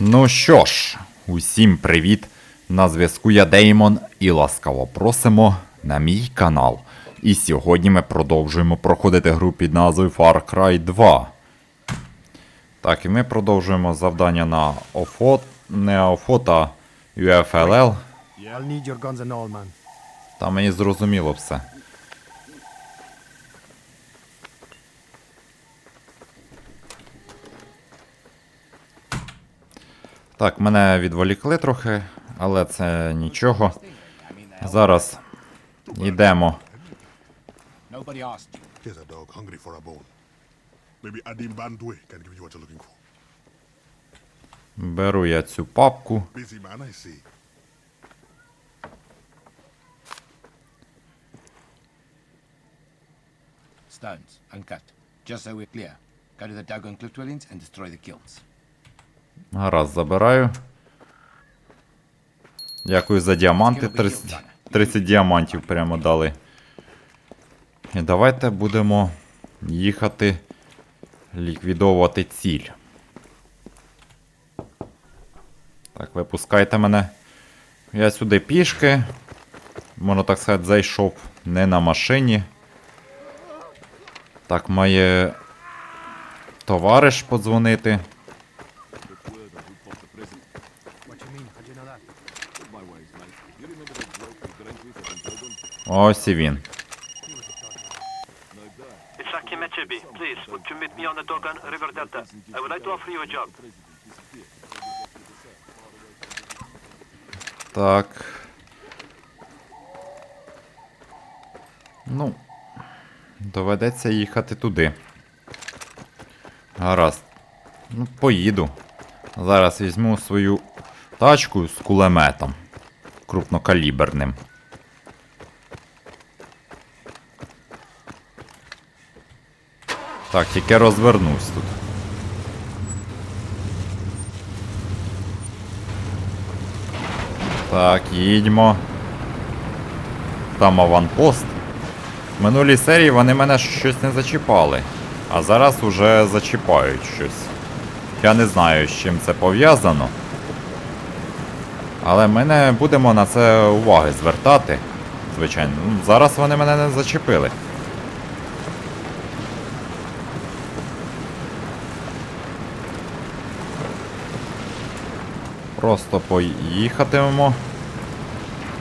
Ну що ж, усім привіт! На зв'язку я Деймон і ласкаво просимо на мій канал. І сьогодні ми продовжуємо проходити гру під назвою Far Cry 2. Так, і ми продовжуємо завдання на ОФО, не ОФО, а UFLL. Там мені зрозуміло все. Так, мене відволікли трохи, але це нічого. Зараз йдемо. Беру я цю папку. Stones, uncut. Just so we're clear. Go to the Dogon cliff dwellings and destroy the kilns. Гаразд, забираю. Дякую за діаманти. 30, 30 діамантів прямо дали. І давайте будемо їхати ліквідовувати ціль. Так, випускайте мене. Я сюди пішки. Можна так сказати, зайшов не на машині. Так, має товариш подзвонити. What you mean? How'd you know that? Ось і він. It's Akim Please, would you meet me on the Dogon River Delta? I would like to offer you a job. Так. Ну, доведеться їхати туди. Гаразд. Ну, поїду. Зараз візьму свою тачку з кулеметом крупнокаліберним. Так, тільки розвернусь тут. Так, їдьмо. Там аванпост. В минулій серії вони мене щось не зачіпали. А зараз уже зачіпають щось. Я не знаю, з чим це пов'язано. Але ми не будемо на це уваги звертати. Звичайно. Ну, Зараз вони мене не зачепили. Просто поїхатимемо.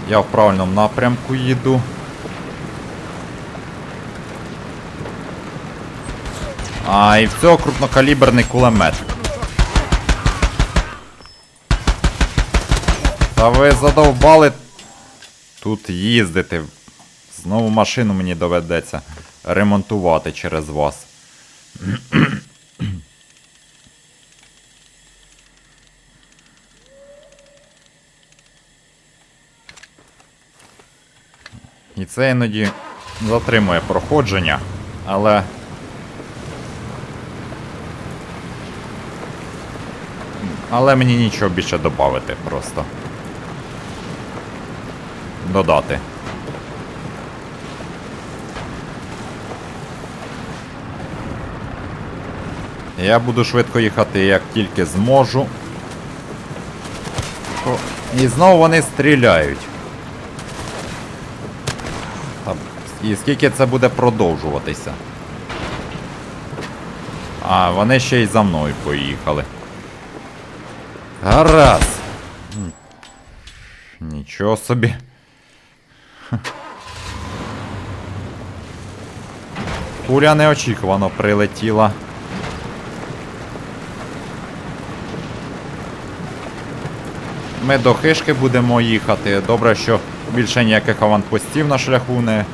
Я в правильному напрямку їду. А, і в цього крупнокаліберний кулемет. Та ви задовбали тут їздити. Знову машину мені доведеться ремонтувати через вас. І це іноді затримує проходження, але. Але мені нічого більше додати просто. Додати. Я буду швидко їхати, як тільки зможу. І знову вони стріляють. Та, І скільки це буде продовжуватися? А, вони ще й за мною поїхали. Гаразд. Нічого собі. Куля неочікувано прилетіла. Ми до хишки будемо їхати. Добре, що більше ніяких аванпостів на шляху не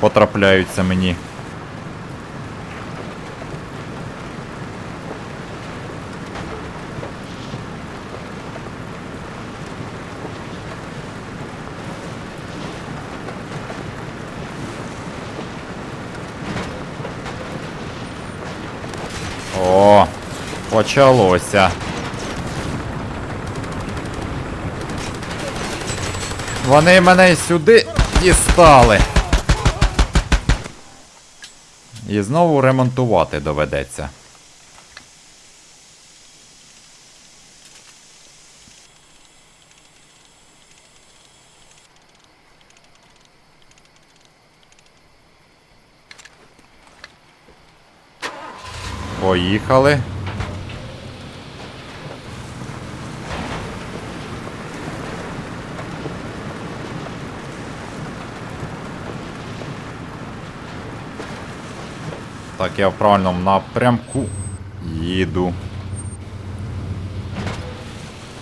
потрапляються мені. О, почалося. Вони мене сюди дістали. І знову ремонтувати доведеться. Поїхали. Так, я в правильному напрямку їду.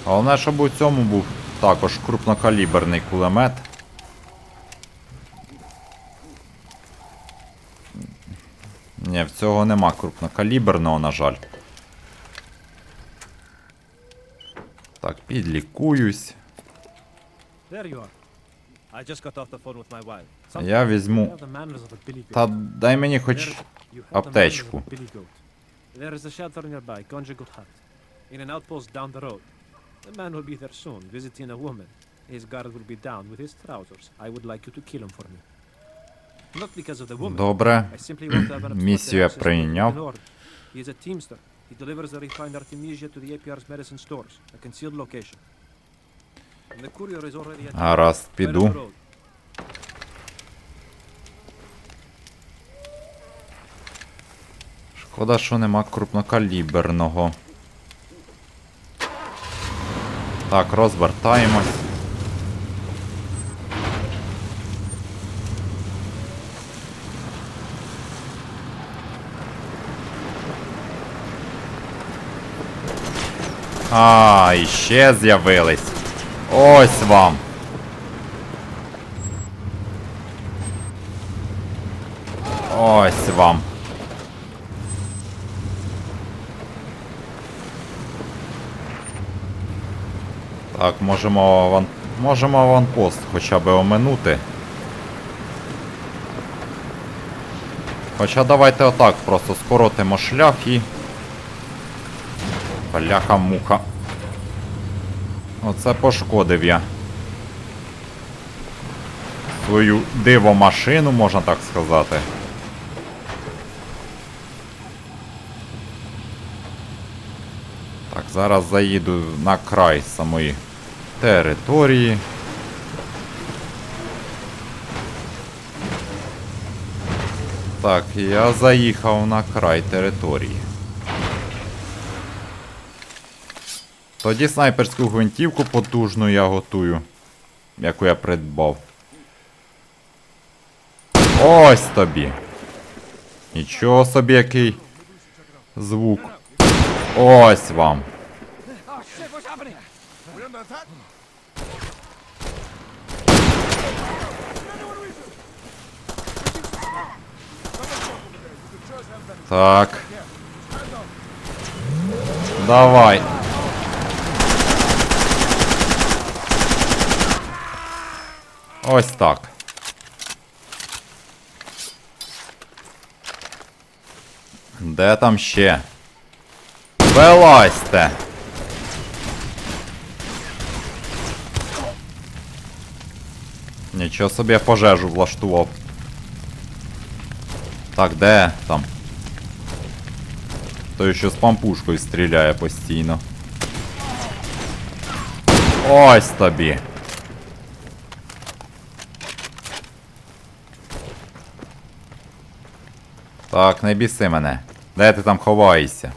Головне, щоб у цьому був також крупнокаліберний кулемет. Ні, в цього нема крупнокаліберного, на жаль. Так, підлікуюсь. There you are. Я візьму. Та дай мені хоч аптечку. There is a shelter nearby, conjugal hut. In an outpost down the road. The man will be there soon, visiting a woman. His guard will be down with his trousers. I would like you to kill him for me. Not because of the woman. Добре. Місію я прийняв. He is a teamster. He delivers the refined artemisia to the APR's medicine stores, a concealed location. Гаразд, піду. Шкода, що нема крупнокаліберного. Так, розвертаємось. А, іще з'явились. Ось вам. Ось вам. Так, можемо аван... можемо аванпост хоча б оминути. Хоча давайте отак просто скоротимо шлях і. Бляха-муха. Оце пошкодив я. Свою дивомашину, можна так сказати. Так, зараз заїду на край самої території. Так, я заїхав на край території. Тоді снайперську гвинтівку потужну я готую, яку я придбав. Ось тобі. Нічого собі який звук. Ось вам. Так. Давай. Ось так. Де там ще? Вилазьте! Нічого собі я пожежу влаштував. Так, де там? Той, що з пампушкою стріляє постійно. Ось тобі. Так, не біси мене. Де ти там ховаєшся?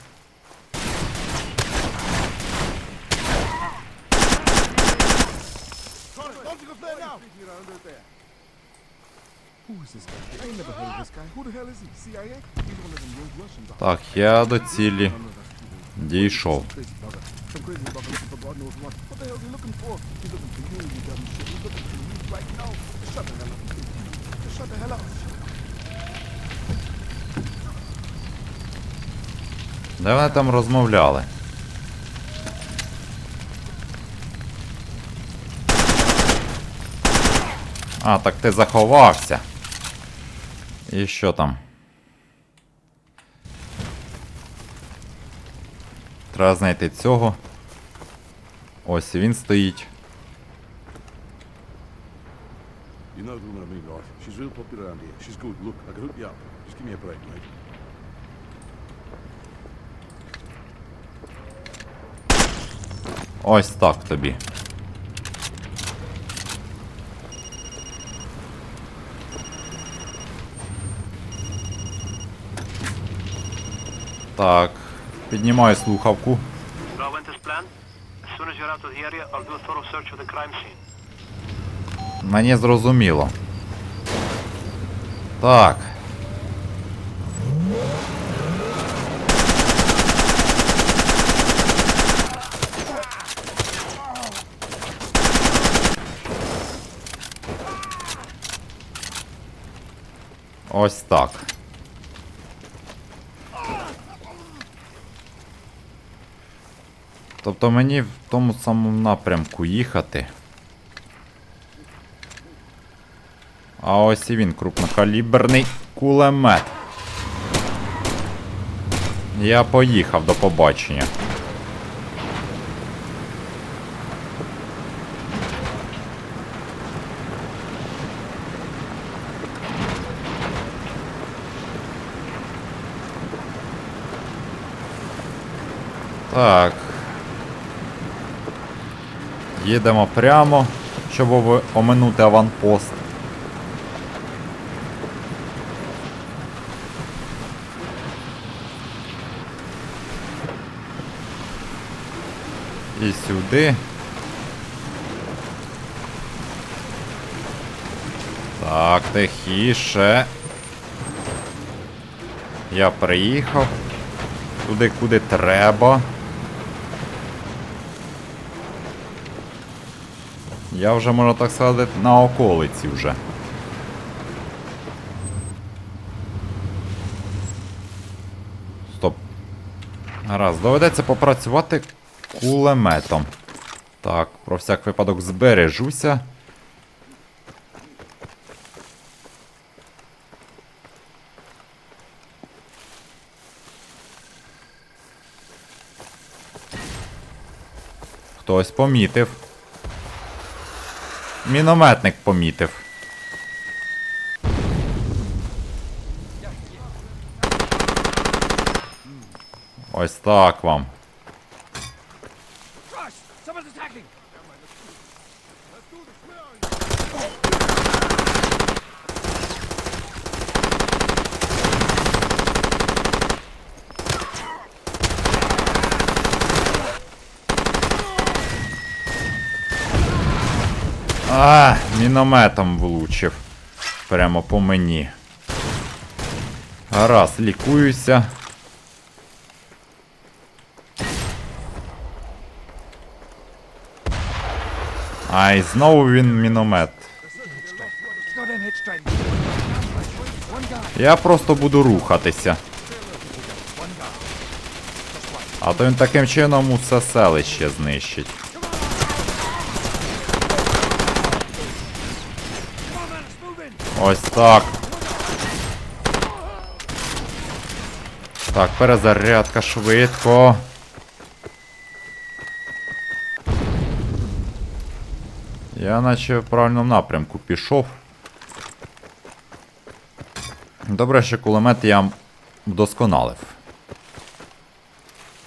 The hell. Так, я до цілі дійшов. Crazy bugger. Some crazy bugger looking for God knows what. What the hell is he looking for? He's looking for you, you dumb shit. He's looking for you right now. Just shut the hell up. Just shut the hell up. Вони там розмовляли? А, так ти заховався. І що там? Треба знайти цього. Ось він стоїть. Ось так тобі. Так, піднімаю слухавку. Well, went as planned. As soon as you're out of the area, I'll do a thorough search of the crime scene. Мені зрозуміло. Так. Ось так. Тобто мені в тому самому напрямку їхати. А ось і він крупнокаліберний кулемет. Я поїхав до побачення. Так. Їдемо прямо, щоб оминути аванпост. І сюди. Так, тихіше. Я приїхав. Туди, куди треба. Я вже, можна так сказати, на околиці вже. Стоп. Гаразд, доведеться попрацювати кулеметом. Так, про всяк випадок збережуся. Хтось помітив. Мінометник помітив. Ось так вам. А, мінометом влучив. Прямо по мені. Гаразд, лікуюся. Ай, знову він міномет. Я просто буду рухатися. А то він таким чином усе селище знищить. Ось так. Так, перезарядка швидко. Я наче в правильному напрямку пішов. Добре, що кулемет я вдосконалив.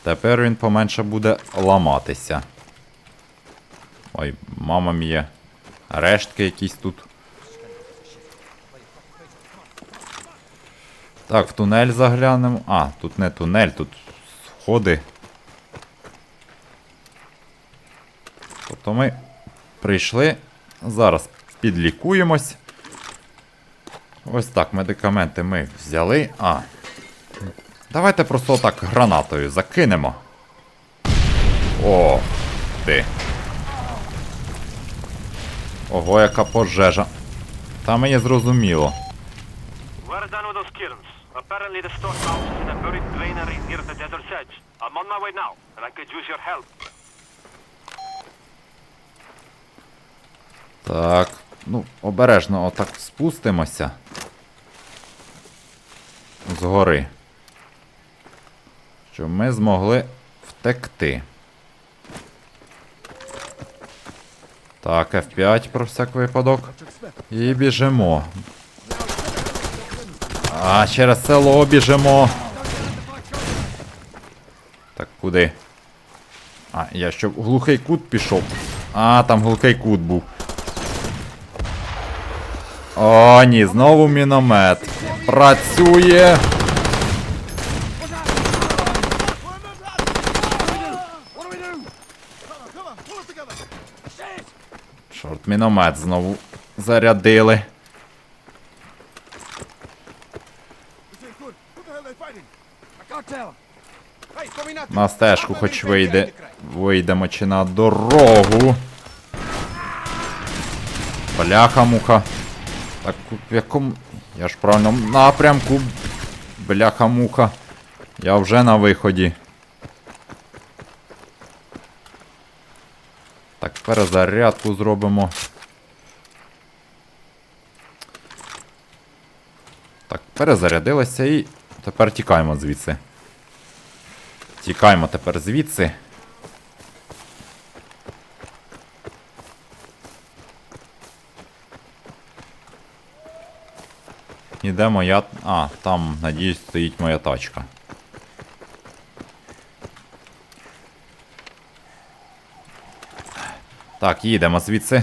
Тепер він поменше буде ламатися. Ой, мама мія. Рештки якісь тут. Так, в тунель заглянемо. А, тут не тунель, тут сходи. Тобто ми прийшли. Зараз підлікуємось. Ось так, медикаменти ми взяли. А. Давайте просто так гранатою закинемо. О, ти. Ого, яка пожежа. Та мені зрозуміло. With those kilns. Apparently the storehouse is in a buried granary near the desert's edge. I'm on my way now, and I could use your help. Так, ну, обережно отак спустимося. Згори. Щоб ми змогли втекти. Так, F5 про всяк випадок. І біжимо. А, через село біжимо. Так, куди? А, я ще в глухий кут пішов. А, там глухий кут був. О, ні, знову міномет. Працює. Шорт міномет знову зарядили. На стежку хоч вийде. Вийдемо чи на дорогу. Бляха-муха. Так в якому. Я ж в напрямку. Бляха-муха. Я вже на виході. Так, перезарядку зробимо. Так, перезарядилися і тепер тікаємо звідси. Тікаємо тепер звідси. І де моя. А, там, надіюсь, стоїть моя тачка. Так, їдемо звідси,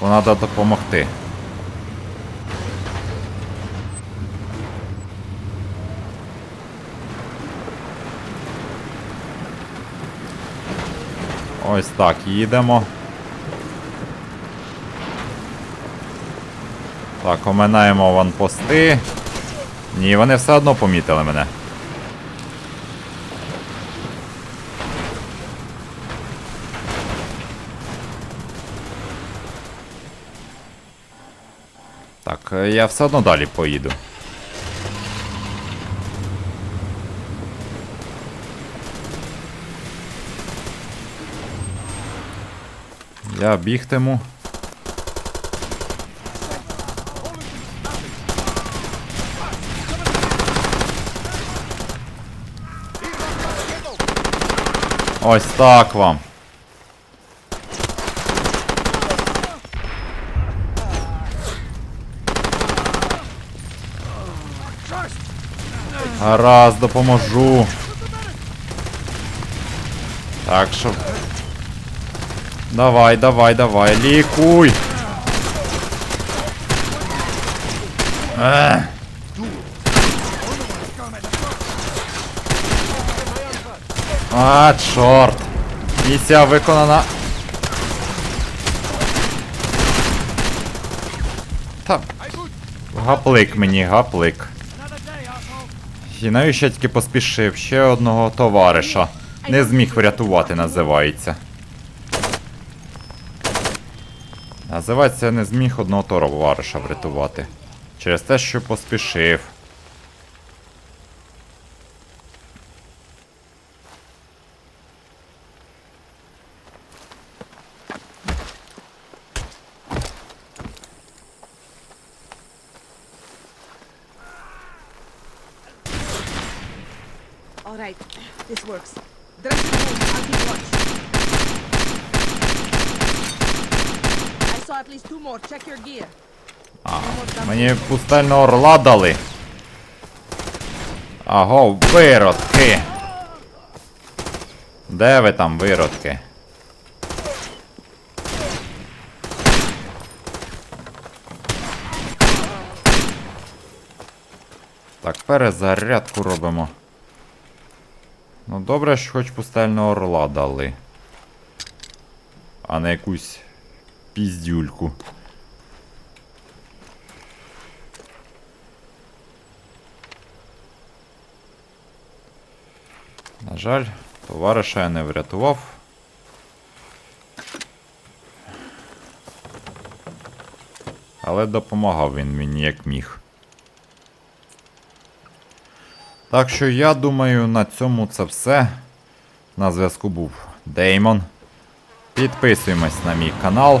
бо треба допомогти. Ось так, їдемо. Так, оминаємо ванпости. Ні, вони все одно помітили мене. Так, я все одно далі поїду. Я бігтиму. Ось так вам. Гаразд, допоможу. Так що. Давай, давай, давай, лікуй. Ех. А, чорт. Місія виконана. Та. Гаплик мені, гаплик. І навіщо я тільки поспішив ще одного товариша. Не зміг врятувати, називається. Називається не зміг одного товариша врятувати. Через те, що поспішив. Gear. Мені пустельного орла дали. Аго, виродки. Де ви там, виродки? Так, перезарядку робимо. Ну добре, що хоч пустельного орла дали. А не якусь піздюльку. На жаль, товариша я не врятував. Але допомагав він мені як міг. Так що я думаю, на цьому це все. На зв'язку був Деймон. Підписуємось на мій канал,